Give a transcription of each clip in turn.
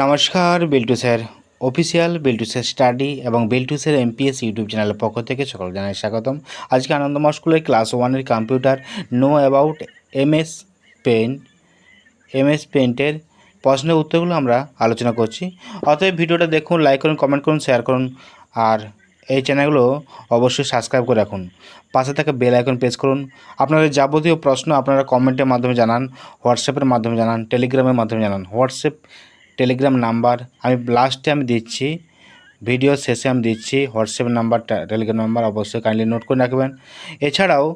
নমস্কার Biltu sir official Biltu sir study এবং Biltu sir amps YouTube চ্যানেলের পক্ষ থেকে সকল জানাই স্বাগতম। আজকে আনন্দমা স্কুলের ক্লাস ওয়ানের computer know about MS paint MS পেন্টের প্রশ্নের উত্তরগুলো আমরা আলোচনা করছি। অতএব ভিডিওটা দেখুন, লাইক করুন, কমেন্ট করুন, শেয়ার করুন আর এই চ্যানেলগুলো অবশ্যই সাবস্ক্রাইব করে রাখুন। পাশে থাকা বেল আইকন প্রেস করুন। আপনাদের যাবতীয় প্রশ্ন আপনারা কমেন্টের মাধ্যমে জানান, হোয়াটসঅ্যাপের মাধ্যমে জানান, টেলিগ্রামের মাধ্যমে জানান, হোয়াটসঅ্যাপ টেলিগ্রাম নাম্বার আমি লাস্টে আমি দিচ্ছি ভিডিও শেষে আমি দিচ্ছি, হোয়াটসঅ্যাপ নাম্বারটা টেলিগ্রাম নাম্বার অবশ্যই কাইন্ডলি নোট করে রাখবেন। এছাড়াও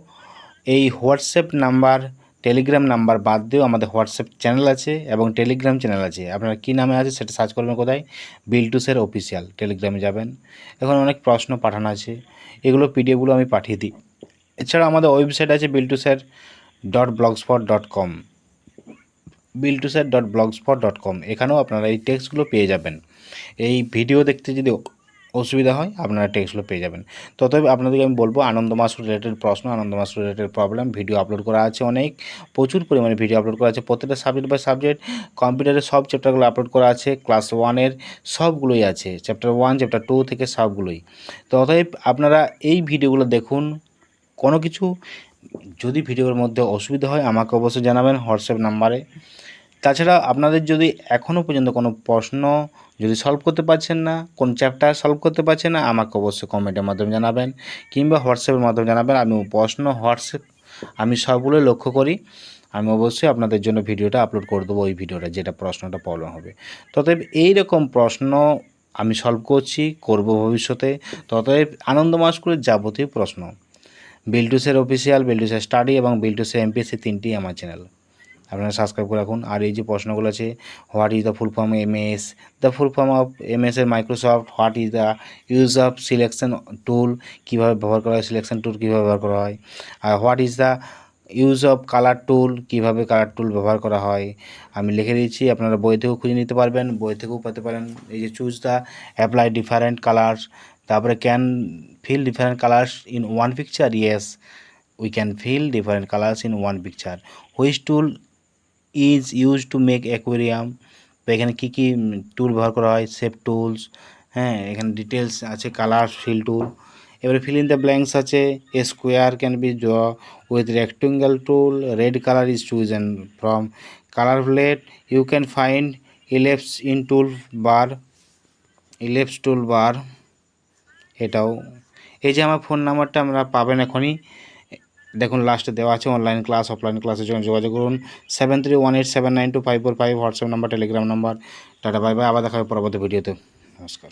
এই হোয়াটসঅ্যাপ নাম্বার, টেলিগ্রাম নাম্বার বাদ দিয়েও আমাদের হোয়াটসঅ্যাপ চ্যানেল আছে এবং টেলিগ্রাম চ্যানেল আছে। আপনারা কী নামে আছে সেটা সার্চ করবেন কোথায়? বিল্টুসের অফিসিয়াল টেলিগ্রামে যাবেন। এখন অনেক প্রশ্ন পাঠানো আছে, এগুলো পিডিএফগুলো আমি পাঠিয়ে দিই। এছাড়া আমাদের ওয়েবসাইট আছে Biltusir dot blogspot dot com Biltusir dot blogspot dot com এখানেও আপনারা এই টেক্সটগুলো পেয়ে যাবেন। এই ভিডিও দেখতে যদি অসুবিধা হয়, আপনারা টেক্সটগুলো পেয়ে যাবেন। ততএব আপনাদেরকে আমি বলব আনন্দ মাস রিলেটেড প্রশ্ন আনন্দ মাস রিলেটেড প্রবলেম ভিডিও আপলোড করা আছে অনেক, প্রচুর পরিমাণে ভিডিও আপলোড করা আছে। প্রত্যেকটা সাবজেক্ট বাই সাবজেক্ট কম্পিউটারের সব চ্যাপ্টারগুলো আপলোড করা আছে ক্লাস ওয়ানের সবগুলোই আছে চ্যাপ্টার ওয়ান চ্যাপ্টার টু থেকে সবগুলোই। তো অতএব আপনারা এই ভিডিওগুলো দেখুন, কোনো কিছু যদি ভিডিওর মধ্যে অসুবিধা হয়, আমাকে অবশ্যই জানাবেন হোয়াটসঅ্যাপ নাম্বারে তাছাড়া আপনাদের যদি এখনও পর্যন্ত কোনো প্রশ্ন যদি সলভ করতে পারছেন না, কোন চ্যাপ্টার সলভ করতে পারছেন না, আমাকে অবশ্যই কমেন্টের মাধ্যমে জানাবেন কিংবা হোয়াটসঅ্যাপের মাধ্যমে জানাবেন। আমি প্রশ্ন হোয়াটসঅ্যাপ আমি সবগুলোই লক্ষ্য করি। আমি অবশ্যই আপনাদের জন্য ভিডিওটা আপলোড করে দেবো ওই ভিডিওটা, যেটা প্রশ্নটা প্রবলেম হবে। ততএব এইরকম প্রশ্ন আমি সলভ করছি, করব ভবিষ্যতে। ততএব আনন্দ মাস্কুলের যাবতীয় প্রশ্ন। বিল্টুসের অফিসিয়াল বিল্টুসের স্টাডি এবং বিল্টুসের এমপিএসসি তিনটি আমার চ্যানেল আপনারা সাবস্ক্রাইব করে রাখুন। আর এই যে প্রশ্নগুলো আছে what is the full form M S the full form of M S এর Microsoft what is the use of selection tool কীভাবে ব্যবহার করা হয়? সিলেকশন টুল কীভাবে ব্যবহার করা হয়? আর what is the use of colour tool কীভাবে কালার টুল ব্যবহার করা হয়? আমি লিখে দিয়েছি, আপনারা বই থেকেও খুঁজে নিতে পারবেন, বই থেকেও পেতে পারেন। এই যে choose the apply different colours তারপরে can fill different colours in one picture yes we can fill different colours in one picture which tool is use to make aquarium তো এখানে কী কী টুল ব্যবহার করা হয়? সেপ টুলস হ্যাঁ এখানে ডিটেলস আছে colour fill tool এবারে ফিল ইন দ্য ব্ল্যাঙ্কস আছে a square can be draw with rectangle tool red colour is choose and from colour plate you can find ellipse in tool bar ellipse tool bar এটাও। এই যে আমার phone নাম্বারটা আমরা পাবেন এখনই। দেখুন লাস্টে দেওয়া আছে অনলাইন ক্লাস অফলাইন ক্লাসের জন্য যোগাযোগ করুন seven three one eight seven nine two five four five WhatsApp number Telegram number tata bye bye আবার দেখা হবে পরবর্তী ভিডিওতে নমস্কার।